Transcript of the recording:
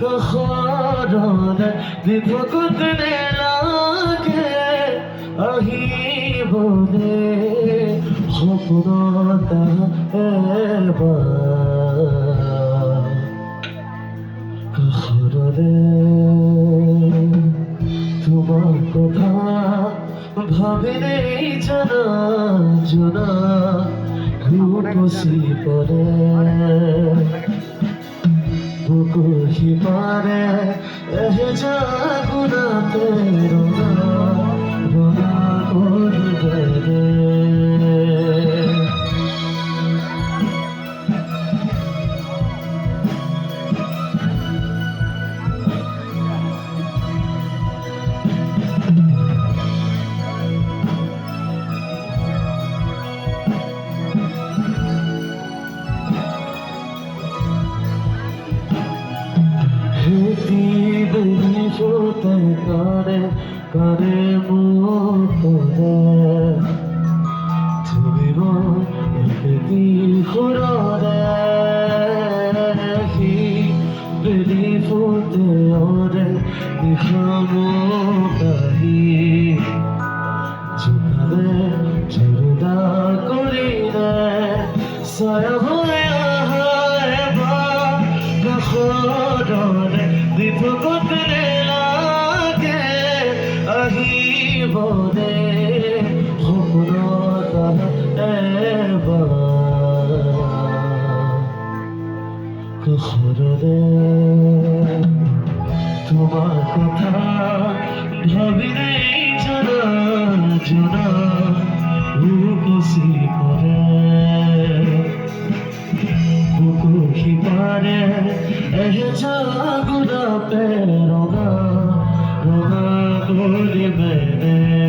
কখরনে বিভকুতনে লাগে, আহি বলে স্বপ্নতা এবার। কখরনে তোমার কথা ভাবিলে জানা জানা রূপসী পরে। বুকুহি পারে বেলি ফুটে করে করে মুখরে তুমি হেতি খুররে হি ফুটে ওরে দিখামো কাহি চুকারে চুরদা করিলে সয় কখরনে তোমার কথা ভাবিলে জানা জানা। রূপসী করে বুকুহি পারে, এহ জাগুনা পে রোনা রোনা করিবে রে